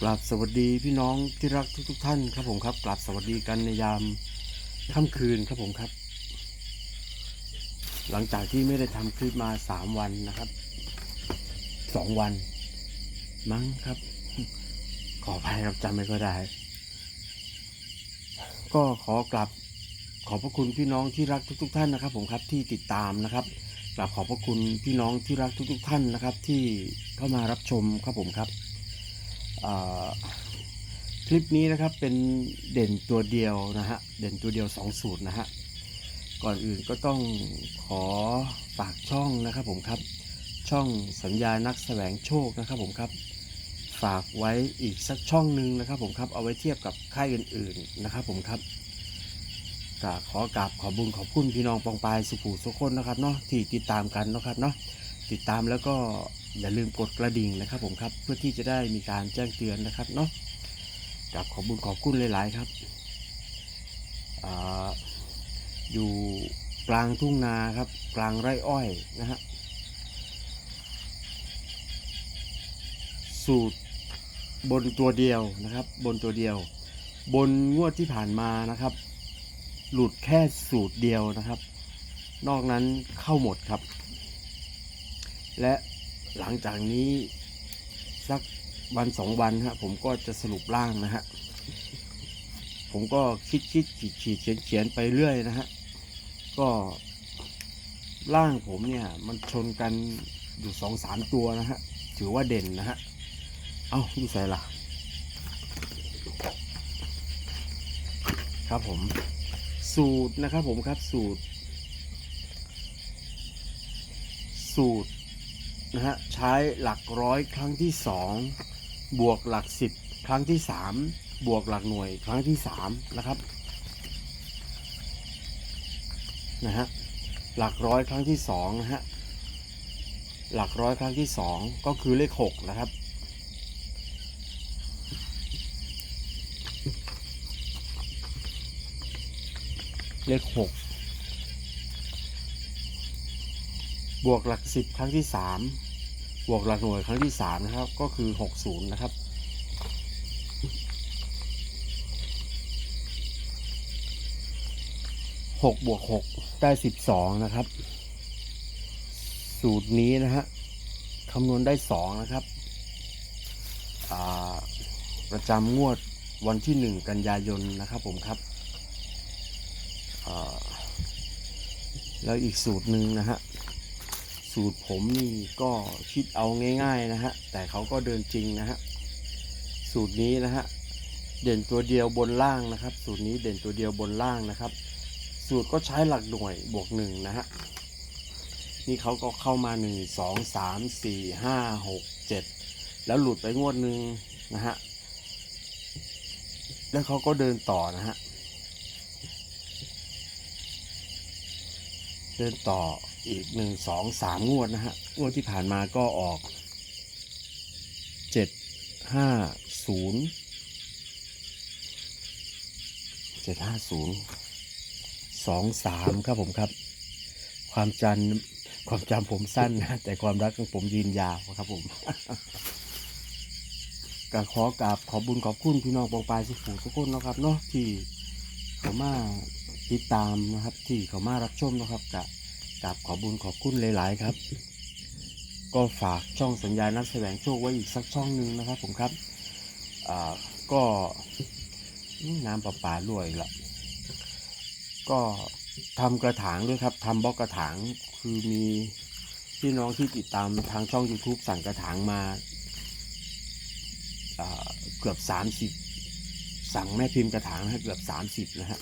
กราบสวัสดีพี่น้องที่รักทุกๆทท่านครับผมครับกราบสวัสดีกันในยามค่ำคืนครับผมครับ หลังจากที่ไม่ได้ทำคลิปมาสามวันนะครับสองวัน มั้งครับ ขออภัยครับจำไม่ก็ได้ ก็ขอกลับขอบพระคุณพี่น้องที่รักทุกๆท่านนะครับ ผมครับที่ติดตามนะครับกราบขอบพระคุณพี่น้องที่รักทุกๆท่านนะครับ ที่เข้ามารับชมครับผมครับ คลิปนี้นะครับเป็นเด่นตัวเดียวนะฮะเด่นตัวเดียวสองสูตรนะฮะก่อนอื่นก็ต้องขอฝากช่องนะครับผมครับช่องสัญญานักแสวงโชคนะครับผมครับฝากไว้อีกสักช่องหนึ่งนะครับผมครับเอาไว้เทียบกับค่ายอื่นๆนะครับผมครับก็ขอกราบขอบุญขอบคุณพี่น้องปองปายสุภูสุคนนะครับเนาะที่ติดตามกันนะครับเนาะติดตามแล้วก็ อย่าลืมกดกระดิ่งนะครับผมครับ เพื่อที่จะได้มีการแจ้งเตือนนะครับเนาะกราบขอบุญขอบคุณหลาย ๆ ครับออยู่กลางทุ่งนาครับ กลางไร่อ้อยนะฮะสูตรบนตัวเดียวนะครับ บนตัวเดียว บนงวดที่ผ่านมานะครับ หลุดแค่สูตรเดียวนะครับ นอกนั้นเข้าหมดครับ และ หลังจากนี้สักวันสองวันฮะผมก็จะสรุปร่างนะฮะ ผมก็คิดคิดขีดขีดเขียนเขียนไปเรื่อยนะฮะ ก็ร่างผมเนี่ยมันชนกันอยู่สองสามตัวนะฮะ ถือว่าเด่นนะฮะ เอ้าดูใส่ละครับผม สูตรนะครับผมครับสูตร สูตร นะฮะใช้หลักร้อยครั้งที่สองบวกหลักสิบครั้งที่สามบวกหลักหน่วยครั้งที่สามนะครับนะฮะหลักร้อยครั้งที่สองนะฮะหลักร้อยครั้งที่สองก็คือเลขหกนะครับเลขหกบวกหลักสิบครั้งที่สาม บวกหลักหน่วยครั้งที่สามนะครับ ก็คือหกศูนย์นะครับ หกบวกหกได้สิบสองนะครับ สูตรนี้นะฮะคำนวณได้สองนะครับ ประจำงวดวันที่หนึ่งกันยายนนะครับผมครับแล้วอีกสูตรหนึ่งนะฮะ สูตรผมนี่ก็คิดเอาง่ายๆนะฮะ แต่เขาก็เดินจริงนะฮะ สูตรนี้นะฮะ เด่นตัวเดียวบนล่างนะครับ สูตรนี้เด่นตัวเดียวบนล่างนะครับ สูตรก็ใช้หลักหน่วยบวกหนึ่งนะฮะ นี่เขาก็เข้ามาหนึ่งสองสามสี่ห้าหกเจ็ดแล้วหลุดไปงวดหนึ่งนะฮะ แล้วเขาก็เดินต่อนะฮะ เดินต่อ อีกหนึ่งสองสามงวดนะฮะ งวดที่ผ่านมาก็ออกเจ็ดห้าศูนย์เจ็ดห้าศูนย์สองสามครับผมครับ ความจันความจำผมสั้นนะ แต่ความรักของผมยืนยาวครับผมก็ขอกราบขอบุญขอบคุณพี่น้องปองปายสุขุทุกคนนะครับเนาะที่เขามาติดตามนะครับ ที่เขามารับชมนะครับกับ กับขอบุญขอบคุณหลาย ๆ ครับ ก็ฝากช่องสัญญาณนักแสดงโชคไว้อีกสักช่องหนึ่งนะครับผมครับอ่าก็น้ำประปารั่วอีกละก็ทำกระถางด้วยครับทำบล็อกกระถางคือมีพี่น้องที่ติดตามทางช่อง YouTube สั่งกระถางมาเกือบ 30 สั่งแม่พิมพ์กระถางนะเกือบ 30 นะฮะ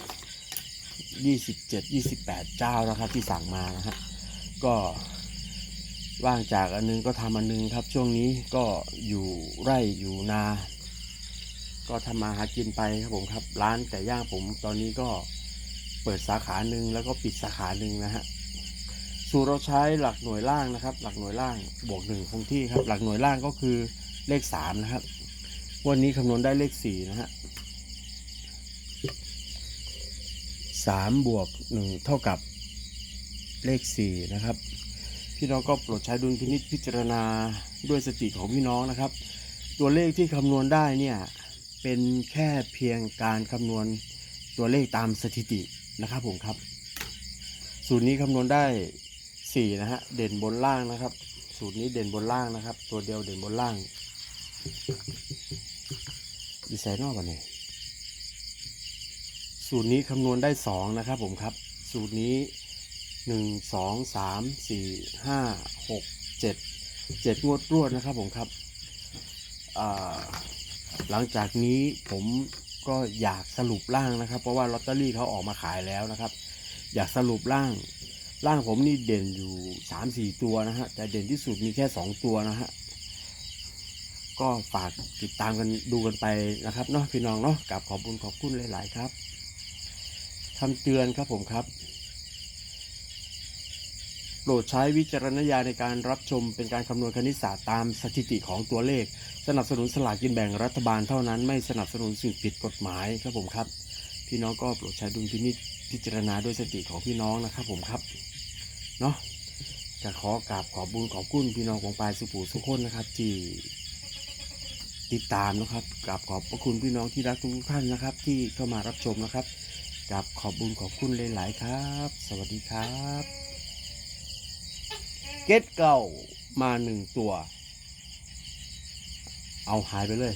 ยี่สิบเจ็ดยี่สิบแปดเจ้าแล้วครับที่สั่งมานะฮะก็ว่างจากอันนึงก็ทำอันนึงครับ ช่วงนี้ก็อยู่ไร่อยู่นา ก็ทำมาหากินไปครับผมครับ ร้านไก่ย่างผมตอนนี้ก็เปิดสาขาหนึ่งแล้วก็ปิดสาขาหนึ่งนะฮะสูตรเราใช้หลักหน่วยล่างนะครับ หลักหน่วยล่างบวกหนึ่งคงที่ครับ หลักหน่วยล่างก็คือเลขสามนะครับ วันนี้คำนวณได้เลขสี่นะฮะ สามบวกหนึ่งเท่ากับเลขสี่นะครับ พี่น้องก็โปรดใช้ดุลพินิจพิจารณาด้วยสติของพี่น้องนะครับ ตัวเลขที่คำนวณได้เนี่ยเป็นแค่เพียงการคำนวณตัวเลขตามสถิตินะครับผมครับ สูตรนี้คำนวณได้ 4 นะฮะเด่นบนล่างนะครับ สูตรนี้เด่นบนล่างนะครับ ตัวเดียวเด่นบนล่างดีไซน์นอกกันเนี่ย สูตรนี้คำนวณได้ 2 นะครับผมครับ สูตรนี้ 1 2 3 4 5 6 7 7 งวดรวดนะครับผมครับ หลังจากนี้ผมก็อยากสรุปร่างนะครับ เพราะว่าลอตเตอรี่เขาออกมาขายแล้วนะครับ อยากสรุปร่าง ร่างผมนี่เด่นอยู่สามสี่ตัวนะฮะ แต่เด่นที่สุดมีแค่สองตัวนะฮะก็ฝากติดตามกันดูกันไปนะครับเนาะพี่น้องเนาะกับขอบคุณขอบคุณหลาย ๆ ครับ คำเตือนครับผมครับ โปรดใช้วิจารณญาณในการรับชมเป็นการคำนวณคณิตศาสตร์ตามสถิติของตัวเลข สนับสนุนสลากกินแบ่งรัฐบาลเท่านั้นไม่สนับสนุนสิ่งผิดกฎหมายครับผมครับ พี่น้องก็โปรดใช้ดุลพินิจพิจารณาด้วยสติของพี่น้องนะครับผมครับเนาะจะขอกราบขอบบุญขอบคุณพี่น้องของปลายสุปูสุขคนนะครับที่ติดตามนะครับกราบขอบพระคุณพี่น้องที่รักทุกท่านนะครับ ที่เข้ามารับชมนะครับ กับขอบบุญขอบคุณหลาย ๆ ครับ สวัสดีครับเก็ตเก่ามาหนึ่งตัว เอาหายไปเลย